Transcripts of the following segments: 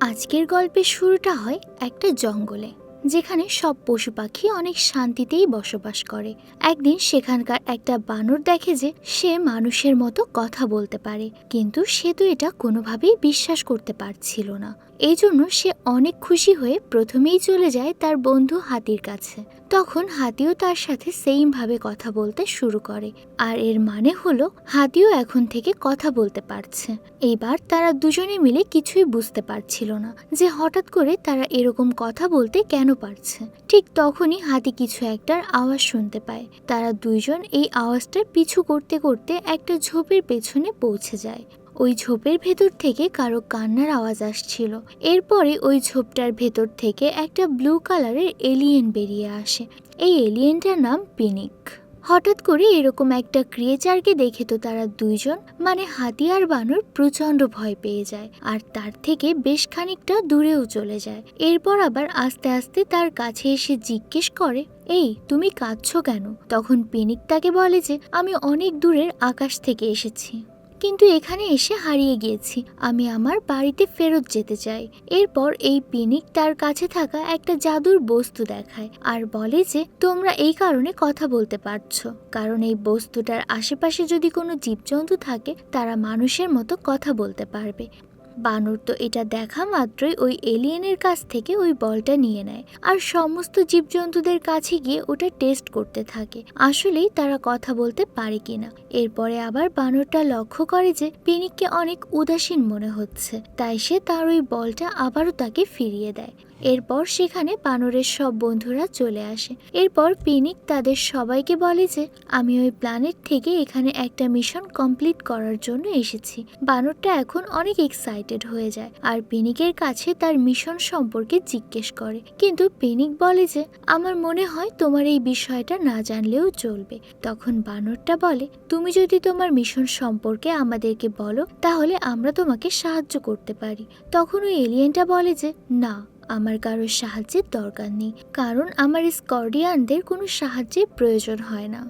আজকের গল্পের শুরুটা হয় একটা জঙ্গলে, যেখানে সব পশু পাখি অনেক শান্তিতেই বসবাস করে। একদিন সেখানকার একটা বানর দেখে যে সে মানুষের মতো কথা বলতে পারে, কিন্তু সে তো এটা কোনোভাবেই বিশ্বাস করতে পারছিল না। এই জন্য সে অনেক খুশি হয়ে প্রথমেই চলে যায় তার বন্ধু হাতির কাছে। তখন হাতিও তার সাথে সেইমভাবে কথা বলতে শুরু করে। আর এর মানে হলো, হাতিও এখন থেকে কথা বলতে পারছে। এইবার তারা দুজনে মিলে কিছুই বুঝতে পারছিল না যে হঠাৎ করে তারা এরকম কথা বলতে কেন পারছে। ঠিক তখনই হাতি কিছু একটার আওয়াজ শুনতে পায়। তারা দুইজন এই আওয়াজটার পিছু করতে করতে একটা ঝোপের পেছনে পৌঁছে যায়। ওই ঝোপের ভেতর থেকে কারও কান্নার আওয়াজ আসছিল। এরপরে ওই ঝোপটার ভেতর থেকে একটা ব্লু কালারের এলিয়েন বেরিয়ে আসে। এই এলিয়েনটার নাম পিনিক। হঠাৎ করে এরকম একটা ক্রিয়েচারকে দেখে তো তারা দুইজন মানে হাতি আর বানর, প্রচণ্ড ভয় পেয়ে যায় আর তার থেকে বেশ খানিকটা দূরেও চলে যায়। এরপর আবার আস্তে আস্তে তার কাছে এসে জিজ্ঞেস করে, এই, তুমি কাঁদছো কেন? তখন পিনিক তাকে বলে যে, আমি অনেক দূরের আকাশ থেকে এসেছি। কিন্তু এখানে এসে হারিয়ে গিয়েছি। আমি আমার বাড়িতে ফেরত যেতে চাই। এরপর এই পিনিক তার কাছে থাকা একটা জাদুর বস্তু দেখায় আর বলে যে, তোমরা এই কারণে কথা বলতে পারছ। কারণ এই বস্তুটার আশেপাশে যদি কোনো জীবজন্তু থাকে, তারা মানুষের মতো কথা বলতে পারবে। বানর তো এটা দেখা মাত্রই ওই এলিয়েনের কাছ থেকে ওই বলটা নিয়ে নেয়। আর সমস্ত জীবজন্তুদের কাছে গিয়ে ওটা টেস্ট করতে থাকে। আসলেই তারা কথা বলতে পারে কিনা। এরপরে আবার বানরটা লক্ষ্য করে যে পিনিককে অনেক উদাসীন মনে হচ্ছে। তাই সে তার ওই বলটা আবারও তাকে ফিরিয়ে দেয়। এরপর সেখানে বানরের সব বন্ধুরা চলে আসে। এরপর পিনিক তাদের সবাইকে বলে যে, আমি ওই প্ল্যানেট থেকে এখানে একটা মিশন কমপ্লিট করার জন্য এসেছি। বানরটা এখন অনেক এক্সাইটেড হয়ে যায় আর পিনিকের কাছে তার মিশন সম্পর্কে জিজ্ঞেস করে। কিন্তু পিনিক বলে যে, আমার মনে হয় তোমার এই বিষয়টা না জানলেও চলবে। তখন বানরটা বলে, তুমি যদি তোমার মিশন সম্পর্কে আমাদেরকে বলো, তাহলে আমরা তোমাকে সাহায্য করতে পারি। তখন ওই এলিয়েনটা বলে যে, না। আমার কারোর সাহায্যের দরকার নেই, কারণ আমার স্কর্ডিয়ানদের কোনো সাহায্যের প্রয়োজন হয় না।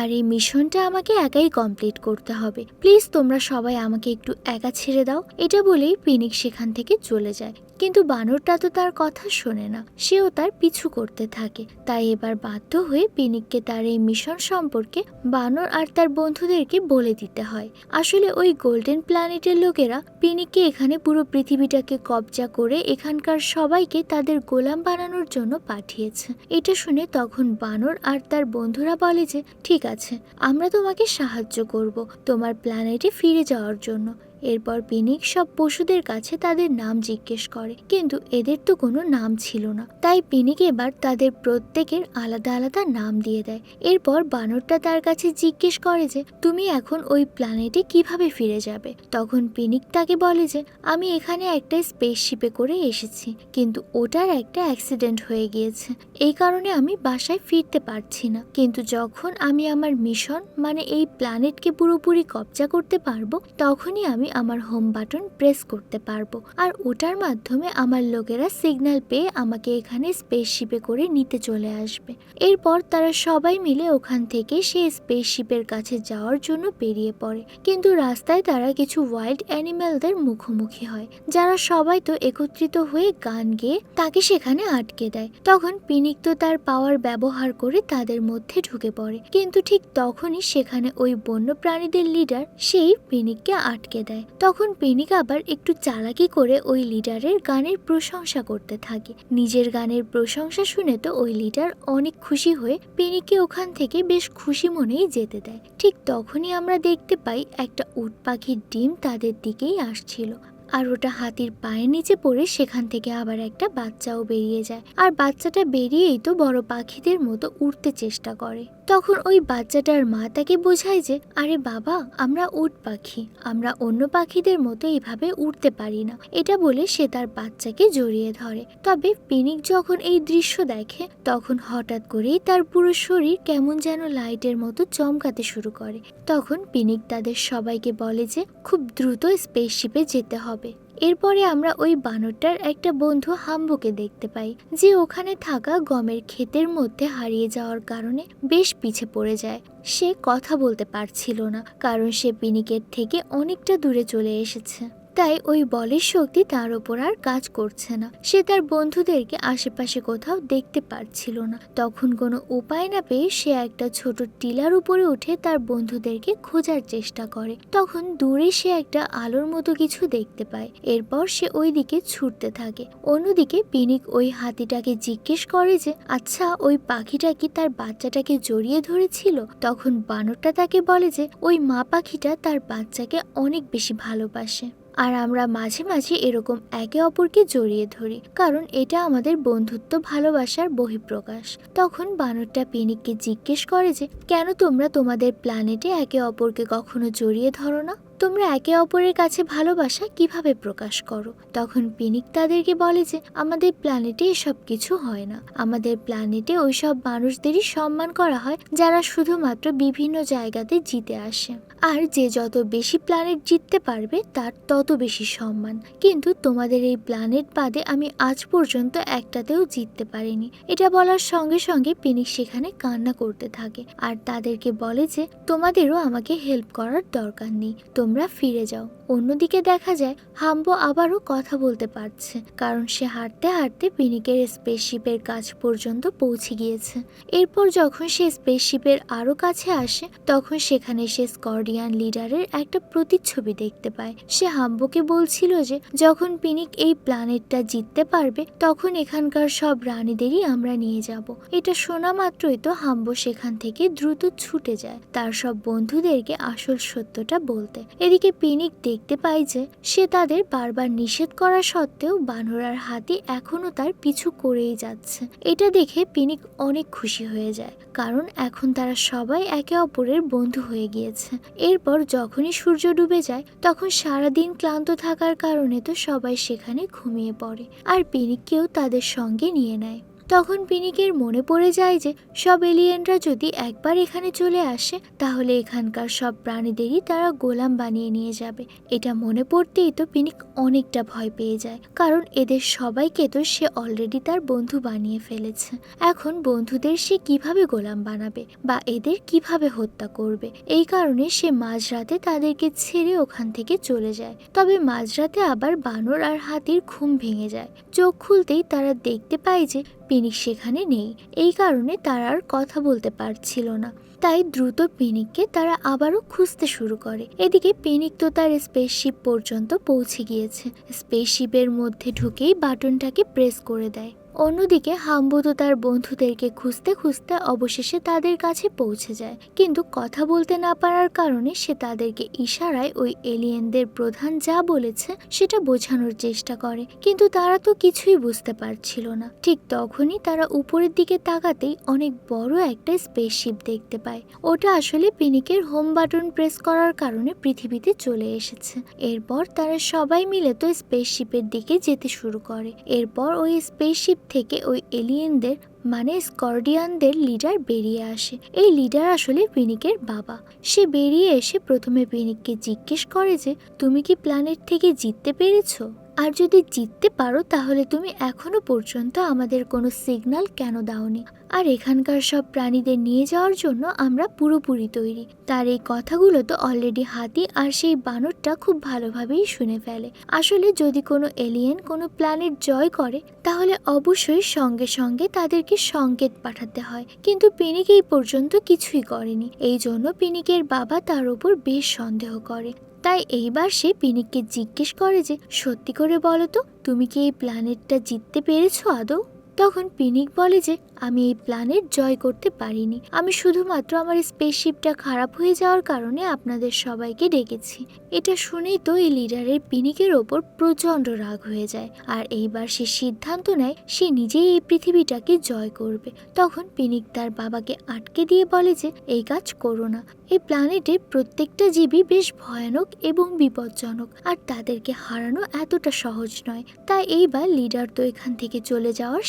আর এই মিশনটা আমাকে একাই কমপ্লিট করতে হবে। প্লিজ তোমরা সবাই আমাকে একটু একা ছেড়ে দাও। এটা বলেই পিনিক সেখান থেকে চলে যায়। কিন্তু বানরটা তো তার কথা শোনে না। সেও তার পিছু করতে থাকে। তাই এবার বাধ্য হয়ে পিনিককে তার এই মিশন সম্পর্কে বানর আর তার বন্ধুদেরকে বলে দিতে হয়। আসলে ওই গোল্ডেন প্ল্যানেটের লোকেরা পিনিককে এখানে পুরো পৃথিবীটাকে কবজা করে এখানকার সবাইকে তাদের গোলাম বানানোর জন্য পাঠিয়েছে। এটা শুনে তখন বানর আর তার বন্ধুরা বলে যে, ঠিক আছে, আমরা তোমাকে সাহায্য করব তোমার প্ল্যানেটে ফিরে যাওয়ার জন্য। এরপর পিনিক সব পশুদের কাছে তাদের নাম জিজ্ঞেস করে, কিন্তু এদের তো কোনো নাম ছিল না। তাই পিনিক এবার তাদের প্রত্যেকের আলাদা আলাদা নাম দিয়ে দেয়। এরপর বানরটা তার কাছে জিজ্ঞেস করে যে, তুমি এখন ওই প্ল্যানেটে কীভাবে ফিরে যাবে? তখন পিনিক তাকে বলে যে, আমি এখানে একটা স্পেসশিপে করে এসেছি, কিন্তু ওটার একটা অ্যাক্সিডেন্ট হয়ে গিয়েছে। এই কারণে আমি বাসায় ফিরতে পারছি না। কিন্তু যখন আমি আমার মিশন মানে এই প্ল্যানেটকে পুরোপুরি কবজা করতে পারব, তখনই আমি আমার হোম বাটন প্রেস করতে পারব। আর ওটার মাধ্যমে আমার লোকেরা সিগন্যাল পেয়ে আমাকে এখানে স্পেসশিপে করে নিতে চলে আসবে। এরপর তারা সবাই মিলে ওখান থেকে সেই স্পেসশিপের কাছে যাওয়ার জন্য বেরিয়ে পড়ে। কিন্তু রাস্তায় তারা কিছু ওয়াইল্ড অ্যানিম্যালদের মুখোমুখি হয়। যারা সবাই তো একত্রিত হয়ে গান গেয়ে তাকে সেখানে আটকে দেয়। তখন পিনিক তো তার পাওয়ার ব্যবহার করে তাদের মধ্যে ঢুকে পড়ে। কিন্তু ঠিক তখনই সেখানে ওই বন্য প্রাণীদের লিডার সেই পিনিককে আটকে দেয়। তখন পিনিক আবার একটু চালাকি করে ওই লিডারের গানের প্রশংসা করতে থাকে। নিজের গানের প্রশংসা শুনে তো ওই লিডার অনেক খুশি হয়ে পিনিককে ওখান থেকে বেশ খুশি মনেই যেতে দেয়। ঠিক তখনই আমরা দেখতে পাই একটা উট পাখির ডিম তাদের দিকেই আসছিল আর ওটা হাতির পায়ের নিচে পড়ে সেখান থেকে আবার একটা বাচ্চাও বেরিয়ে যায়। আর বাচ্চাটা বেরিয়েই তো বড় পাখিদের মতো উঠতে চেষ্টা করে। তখন ওই বাচ্চাটার মা তাকে বোঝায় যে, আরে বাবা, আমরা উট পাখি। আমরা অন্য পাখিদের মতো এইভাবে উঠতে পারি না। এটা বলে সে তার বাচ্চাকে জড়িয়ে ধরে। তবে পিনিক যখন এই দৃশ্য দেখে, তখন হঠাৎ করেই তার পুরো শরীর কেমন যেন লাইটের মতো চমকাতে শুরু করে। তখন পিনিক তাদের সবাইকে বলে যে, খুব দ্রুত স্পেসশিপে যেতে হবে। এরপরে আমরা ওই বানরটার একটা বন্ধু হাম্বুকে দেখতে পাই, যে ওখানে থাকা গমের ক্ষেতের মধ্যে হারিয়ে যাওয়ার কারণে বেশ পিছে পড়ে যায়। সে কথা বলতে পারছিল না, কারণ সে পিনিকের থেকে অনেকটা দূরে চলে এসেছে। তাই ওই বলের শক্তি তার ওপর আর কাজ করছে না। সে তার বন্ধুদেরকে আশেপাশে কোথাও দেখতে পারছিল না। তখন কোনো উপায় না পেয়ে সে একটা ছোট টিলার উপরে উঠে তার বন্ধুদেরকে খোঁজার চেষ্টা করে। তখন দূরে সে একটা আলোর মতো কিছু দেখতে পায়। এরপর সে ওই দিকে ছুটতে থাকে। অন্যদিকে পিনিক ওই হাতিটাকে জিজ্ঞেস করে যে আচ্ছা ওই পাখিটা কি তার বাচ্চাটাকে জড়িয়ে ধরেছিল? তখন বানরটা তাকে বলে যে, ওই মা পাখিটা তার বাচ্চাকে অনেক বেশি ভালোবাসে। আর আমরা মাঝে মাঝে এরকম একে অপরকে জড়িয়ে ধরি, কারণ এটা আমাদের বন্ধুত্ব, ভালোবাসার বহিঃপ্রকাশ। তখন বানরটা পেনিককে জিজ্ঞেস করে যে, কেন তোমরা তোমাদের প্ল্যানেটে একে অপরকে কখনো জড়িয়ে ধরো না? তোমরা একে অপরের কাছে ভালোবাসা কীভাবে প্রকাশ করো? তখন পিনিক তাদেরকে বলে যে, আমাদের প্ল্যানেটে এসব কিছু হয় না। আমাদের প্ল্যানেটে ওইসব মানুষদেরই সম্মান করা হয় যারা শুধুমাত্র বিভিন্ন জায়গাতে জিতে আসে। আর যে যত বেশি প্ল্যানেট জিততে পারবে, তার তত বেশি সম্মান। কিন্তু তোমাদের এই প্ল্যানেট বাদে আমি আজ পর্যন্ত একটাতেও জিততে পারিনি। এটা বলার সঙ্গে সঙ্গে পিনিক সেখানে কান্না করতে থাকে। আর তাদেরকে বলে যে, তোমাদেরও আমাকে হেল্প করার দরকার নেই। তোমরা ফিরে যাও। অন্যদিকে দেখা যায়, হাম্বো আবারও কথা বলতে পারছে, কারণ সে হাঁটতে হাঁটতে পিনিকের স্পেসশিপের কাছ পর্যন্ত পৌঁছে গিয়েছে। এরপর যখন সে স্পেসশিপের আরও কাছে আসে, তখন সেখানে সে স্কর্ডিয়ান লিডারের একটা প্রতিচ্ছবি দেখতে পায়। সে হাম্বোকে বলছিল যে, যখন পিনিক এই প্ল্যানেটটা জিততে পারবে, তখন এখানকার সব রানীদেরই আমরা নিয়ে যাব। এটা শোনা মাত্রই তো হাম্বো সেখান থেকে দ্রুত ছুটে যায়, তার সব বন্ধুদেরকে আসল সত্যটা বলতে। এদিকে পিনিক দেখতে পায় যে সে তাদের বারবার নিষেধ করা সত্ত্বেও বানরার হাতি এখনও তার পিছু করেই যাচ্ছে। এটা দেখে পিনিক অনেক খুশি হয়ে যায়, কারণ এখন তারা সবাই একে অপরের বন্ধু হয়ে গিয়েছে। এরপর যখনই সূর্য ডুবে যায়, তখন সারাদিন ক্লান্ত থাকার কারণে তো সবাই সেখানে ঘুমিয়ে পড়ে, আর পিনিককেও তাদের সঙ্গে নিয়ে নেয়। তখন পিনিকের মনে পড়ে যায় যে সব এলিয়েনরা যদি একবার এখানে চলে আসে, তাহলে এখানকার সব প্রাণীদেরই তারা গোলাম বানিয়ে নিয়ে যাবে। এটা মনে পড়তেই তো পিনিক অনেকটা ভয় পেয়ে যায়, কারণ এদের সবাইকে তো সে অলরেডি তার বন্ধু বানিয়ে ফেলেছে। এখন বন্ধুদের সে কীভাবে গোলাম বানাবে বা এদের কীভাবে হত্যা করবে, এই কারণে সে মাঝরাতে তাদেরকে ছেড়ে ওখান থেকে চলে যায়। তবে মাঝরাতে আবার বানর আর হাতির ঘুম ভেঙে যায়। চোখ খুলতেই তারা দেখতে পায় যে পিনিক সেখানে নেই। এই কারণে তারা আর কথা বলতে পারছিল না। তাই দ্রুত পেনিককে তারা আবারও খুঁজতে শুরু করে। এদিকে পেনিক তো তার স্পেসশিপ পর্যন্ত পৌঁছে গিয়েছে। স্পেসশিপের মধ্যে ঢুকেই বাটনটাকে প্রেস করে দেয়। অন্যদিকে হাম্বু তো তার বন্ধুদেরকে খুঁজতে খুঁজতে অবশেষে তাদের কাছে পৌঁছে যায়। কিন্তু কথা বলতে না পারার কারণে সে তাদেরকে ইশারায় ওই এলিয়েনদের প্রধান যা বলেছে সেটা বোঝানোর চেষ্টা করে। কিন্তু তারা তো কিছুই বুঝতে পারছিল না। ঠিক তখনই তারা উপরের দিকে তাকাতেই অনেক বড় একটা স্পেসশিপ দেখতে পায়। ওটা আসলে পিনিকের হোম বাটন প্রেস করার কারণে পৃথিবীতে চলে এসেছে। এরপর তারা সবাই মিলে তো স্পেসশিপের দিকে যেতে শুরু করে। এরপর ওই স্পেসশিপ থেকে ওই এলিয়েনদের মানে স্কর্ডিয়ানদের লিডার বেরিয়ে আসে। এই লিডার আসলে পিনিকের বাবা। সে বেরিয়ে এসে প্রথমে পিনিককে জিজ্ঞেস করে যে, তুমি কি প্ল্যানেট থেকে জিততে পেরেছ? আর যদি জিততে পারো, তাহলে তুমি এখনও পর্যন্ত আমাদের কোনো সিগন্যাল কেন দাওনি? আর এখানকার সব প্রাণীদের নিয়ে যাওয়ার জন্য আমরা পুরোপুরি তৈরি। তার এই কথাগুলো তো অলরেডি হাতি আর সেই বানরটা খুব ভালোভাবেই শুনে ফেলে। আসলে যদি কোনো এলিয়েন কোনো প্ল্যানেট জয় করে, তাহলে অবশ্যই সঙ্গে সঙ্গে তাদেরকে সংকেত পাঠাতে হয়। কিন্তু পিনিক এই পর্যন্ত কিছুই করেনি। এই জন্য পিনিকের বাবা তার উপর বেশ সন্দেহ করে। তাই এইবার সে পিনিককে জিজ্ঞেস করে যে, সত্যি করে বলো তো, তুমি কি এই প্ল্যানেটটা জিততে পেরেছ আদৌ? তখন পিনিক বলে যে, আমি এই প্ল্যানেট জয় করতে পারিনি। আমি শুধুমাত্র আমার স্পেসশিপটা খারাপ হয়ে যাওয়ার কারণে আপনাদের সবাইকে ডেকেছি। এটা শুনেই তো এই লিডারের পিনিকের ওপর প্রচণ্ড রাগ হয়ে যায়। আর এইবার সে সিদ্ধান্ত নেয়, সে নিজেই এই পৃথিবীটাকে জয় করবে। তখন পিনিক তার বাবাকে আটকে দিয়ে বলে যে, এই কাজ করো না। এই প্ল্যানেটে প্রত্যেকটা জীবই বেশ ভয়ানক এবং বিপজ্জনক, আর তাদেরকে হারানো এতটা সহজ নয়। তাই এইবার লিডার তো এখান থেকে চলে যাওয়ার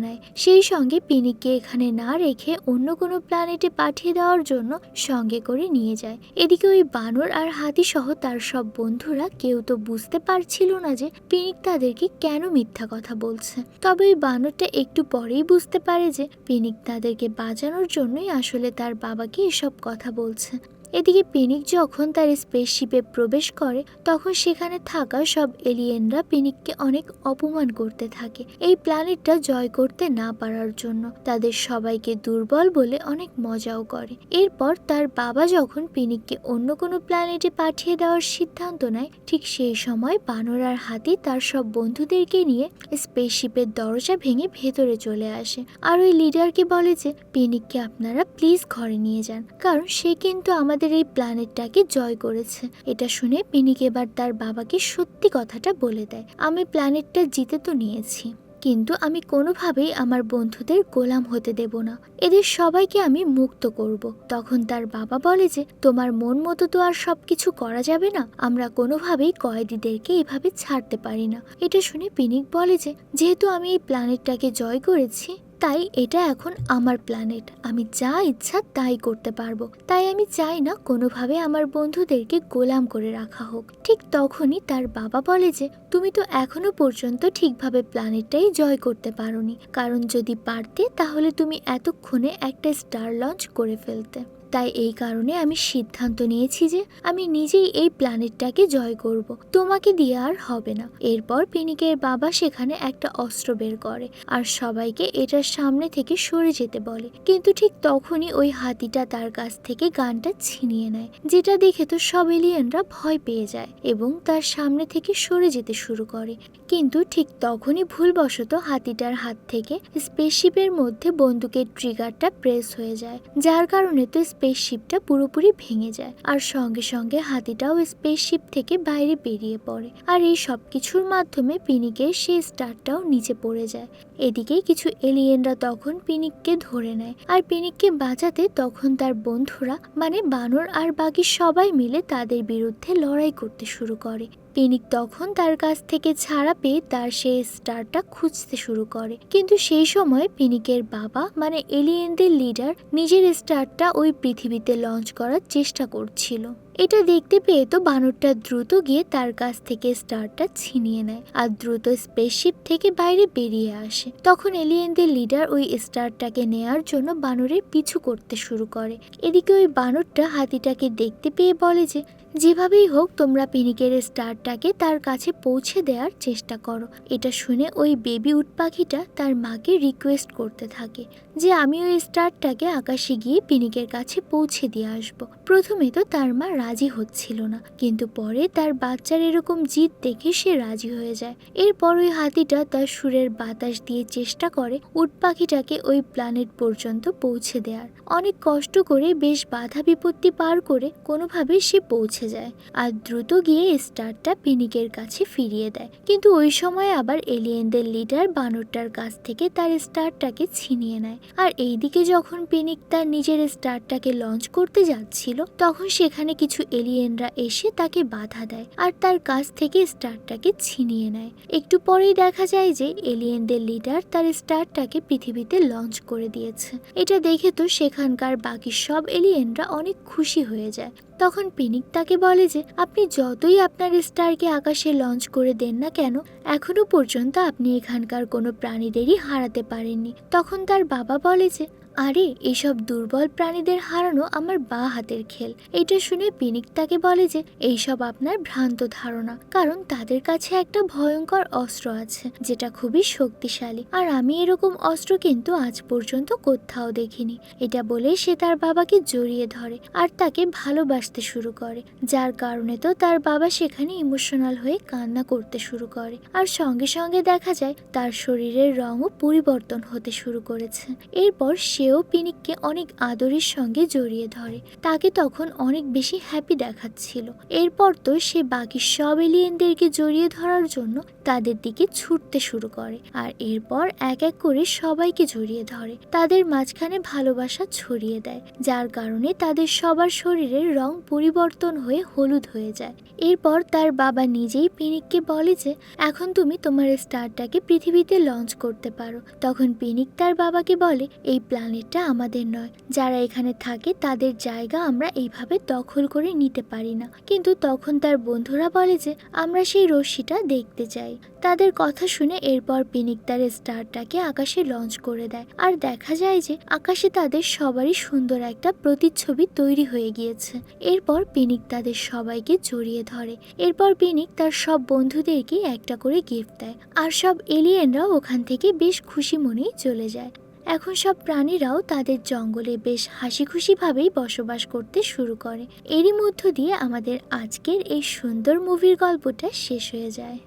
নেয়। সেই সঙ্গে পিনিককে এখানে না রেখে অন্য কোনো প্ল্যানেটে পাঠিয়ে দেওয়ার জন্য সঙ্গে করে নিয়ে যায়। এদিকে ওই বানর আর হাতি সহ তার সব বন্ধুরা কেউ তো বুঝতে পারছিল না যে পিনিক তাদেরকে কেন মিথ্যা কথা বলছে। তবে ওই বানরটা একটু পরেই বুঝতে পারে যে পিনিক তাদেরকে বাঁচানোর জন্যই আসলে তার বাবাকে এসব কথা বলছে। এদিকে পেনিক যখন তার স্পেসশিপে প্রবেশ করে, তখন সেখানে থাকা সব এলিয়েনরা পেনিককে অনেক অপমান করতে থাকে। এই প্ল্যানেটটা জয় করতে না পারার জন্য তাদের সবাইকে দুর্বল বলে অনেক মজাও করে। এরপর তার বাবা যখন পেনিককে অন্য কোনো প্ল্যানেটে পাঠিয়ে দেওয়ার সিদ্ধান্ত নেয়, ঠিক সেই সময় বানর আর হাতি তার সব বন্ধুদেরকে নিয়ে স্পেসশিপের দরজা ভেঙে ভেতরে চলে আসে। আর ওই লিডারকে বলে যে, পেনিককে আপনারা প্লিজ ঘরে নিয়ে যান, কারণ সে কিন্তু আমাদের এই প্ল্যানেটটাকে জয় করেছে। এটা শুনে পিনিক এবার তার বাবাকে সত্যি কথাটা বলে দেয়, আমি প্ল্যানেটটা জিতে তো নিয়েছি, কিন্তু আমি কোনোভাবেই আমার বন্ধুদের গোলাম হতে দেব না। এদের সবাইকে আমি মুক্ত করব। তখন তার বাবা বলে যে, তোমার মন মতো তো আর সব কিছু করা যাবে না, আমরা কোনোভাবেই কয়েদিদেরকে এভাবে ছাড়তে পারি না। এটা শুনে পিনিক বলে যে, যেহেতু আমি এই প্ল্যানেটটাকে জয় করেছি তাই এটা এখন আমার প্ল্যানেট আমি যা ইচ্ছা তাই করতে পারব। তাই আমি চাই না কোনোভাবে আমার বন্ধুদেরকে গোলাম করে রাখা হোক। ঠিক তখনই তার বাবা বলে যে, তুমি তো এখনও পর্যন্ত ঠিকভাবে প্ল্যানেটটাই জয় করতে পারোনি। কারণ যদি পারতে, তাহলে তুমি এতক্ষণে একটা স্টার লঞ্চ করে ফেলতে। তাই এই কারণে আমি সিদ্ধান্ত নিয়েছি যে আমি নিজেই এই প্ল্যানেটটাকে জয় করব। তোমাকে দিয়ে আর হবে না। এরপর পিনিকের বাবা সেখানে একটা অস্ত্র বের করে আর সবাইকে এটার সামনে থেকে সরে যেতে বলে। কিন্তু ঠিক তখনই ওই হাতিটা তার কাছ থেকে গানটা ছিনিয়ে নেয়, যেটা দেখে তো সব এলিয়েনরা ভয় পেয়ে যায় এবং তার সামনে থেকে সরে যেতে শুরু করে। কিন্তু ঠিক তখনই ভুলবশত হাতিটার হাত থেকে স্পেসশিপের মধ্যে বন্দুকের ট্রিগারটা প্রেস হয়ে যায়, যার কারণে তো স্পেসশিপটা পুরোপুরি ভেঙে যায়। আর সঙ্গে সঙ্গে হাতিটাও স্পেসশিপ থেকে বাইরে বেরিয়ে পড়ে। আর এই সব কিছুর মাধ্যমে পিনিকের সেই স্টারটাও নিচে পড়ে যায়। এদিকে কিছু এলিয়েনরা তখন পিনিককে ধরে নেয়। আর পিনিককে বাঁচাতে তখন তার বন্ধুরা মানে বানর আর বাকি সবাই মিলে তাদের বিরুদ্ধে লড়াই করতে শুরু করে। পিনিক তখন তার কাছ থেকে ছাড়া পেয়ে তার সেই স্টারটা খুঁজতে শুরু করে। কিন্তু সেই সময় পেনিকের বাবা মানে এলিয়েনদের লিডার, নিজের স্টারটা ওই পৃথিবীতে লঞ্চ করার চেষ্টা করছিল। এটা দেখতে পেয়ে তো বানরটা দ্রুত গিয়ে তার কাছ থেকে স্টারটা ছিনিয়ে নেয় আর দ্রুত স্পেসশিপ থেকে বাইরে বেরিয়ে আসে। তখন এলিয়েনদের লিডার ওই স্টারটাকে নেয়ার জন্য বানরের পিছু করতে শুরু করে। এদিকে ওই বানরটা হাতিটাকে দেখতে পেয়ে বলে যে, যেভাবেই হোক তোমরা পিনিকের স্টারটাকে তার কাছে পৌঁছে দেওয়ার চেষ্টা করো। এটা শুনে ওই বেবি উট পাখিটা তার মাকে রিকোয়েস্ট করতে থাকে যে, আমি ওই স্টারটাকে আকাশে গিয়ে পিনিকের কাছে পৌঁছে দিয়ে আসব। প্রথমে তো তার মা রাজি হচ্ছিল না। কিন্তু পরে তার বাচ্চার এরকম জিদ দেখে সে রাজি হয়ে যায়। এরপর ওই হাতিটা তার সুরের বাতাস দিয়ে চেষ্টা করে উট পাখিটাকে ওই প্ল্যানেট পর্যন্ত পৌঁছে দেওয়ার অনেক কষ্ট করে বেশ বাধা বিপত্তি পার করে কোনোভাবে সে পৌঁছে যায় আর দ্রুত গিয়ে স্টারটা পিনিকের কাছে ফিরিয়ে দেয়। কিন্তু ওই সময় আবার এলিয়েনদের লিডার বানরটার কাছ থেকে তার স্টারটাকে ছিনিয়ে নেয়। আর এইদিকে যখন পিনিক তার নিজের স্টারটাকে লঞ্চ করতে যাচ্ছিল, তখন সেখানে কিছু এলিয়েনরা এসে তাকে বাধা দেয় আর তার কাছ থেকে স্টারটাকে ছিনিয়ে নেয়। একটু পরেই দেখা যায় যে এলিয়েনদের লিডার তার স্টারটাকে পৃথিবীতে লঞ্চ করে দিয়েছে। এটা দেখে তো সেখানকার বাকি সব এলিয়েনরা অনেক খুশি হয়ে যায়। তখন পিনিক তাকে বলে যে, আপনি যতই আপনার স্টারকে আকাশে লঞ্চ করে দেন না কেন, এখনও পর্যন্ত আপনি এখানকার কোনো প্রাণীদেরই হারাতে পারেননি। তখন তার বাবা বলে যে আরে, এসব দুর্বল প্রাণীদের হারানো আমার বা হাতের খেল। এটা শুনে পিনিক তাকে বলে যে, এইসব আপনার ভ্রান্ত ধারণা, কারণ তাদের কাছে একটা ভয়ঙ্কর অস্ত্র আছে, যেটা খুবই শক্তিশালী। আর আমি এরকম অস্ত্র কিন্তু আজ পর্যন্ত কোথাও দেখিনি। এটা বলে সে তার বাবাকে জড়িয়ে ধরে আর তাকে ভালোবাসতে শুরু করে। যার কারণে তো তার বাবা সেখানে ইমোশনাল হয়ে কান্না করতে শুরু করে। আর সঙ্গে সঙ্গে দেখা যায়, তার শরীরের রঙও পরিবর্তন হতে শুরু করেছে। এরপর সেও পিনিককে অনেক আদরের সঙ্গে জড়িয়ে ধরে। তাকে তখন অনেক বেশি হ্যাপি দেখাচ্ছিল। এরপর তো সে বাকি সব এলিয়েনদেরকে জড়িয়ে ধরার জন্য তাদের দিকে ছুটতে শুরু করে আর এরপর এক এক করে সবাইকে জড়িয়ে ধরে। তাদের মাঝখানে ভালোবাসা ছড়িয়ে দেয়, যার কারণে তাদের সবার শরীরের রং পরিবর্তন হয়ে হলুদ হয়ে যায়। এরপর তার বাবা নিজেই পিনিককে বলে যে, এখন তুমি তোমার স্টারটাকে পৃথিবীতে লঞ্চ করতে পারো। তখন পিনিক তার বাবাকে বলে, এই প্ল্যানেট প্ল্যানেটটা আমাদের নয়। যারা এখানে থাকে, তাদের জায়গা আমরা এইভাবে দখল করে নিতে পারি না। কিন্তু তখন তার বন্ধুরা বলে যে, আমরা সেই রশ্মিটা দেখতে চাই। তাদের কথা শুনে এরপর পিনিক তার স্টারটাকে আকাশে লঞ্চ করে দেয়। আর দেখা যায় যে, আকাশে তাদের সবারই সুন্দর একটা প্রতিচ্ছবি তৈরি হয়ে গিয়েছে। এরপর পিনিক তাদের সবাইকে জড়িয়ে ধরে। এরপর পিনিক তার সব বন্ধুদেরকে একটা করে গিফট দেয়। আর সব এলিয়েনরাও ওখান থেকে বেশ খুশি মনেই চলে যায়। এখন সব প্রাণীরাও তাদের জঙ্গলে বেশ হাসি খুশিভাবেই বসবাস করতে শুরু করে। এরই মধ্য দিয়ে আমাদের আজকের এই সুন্দর মুভির গল্পটা শেষ হয়ে যায়।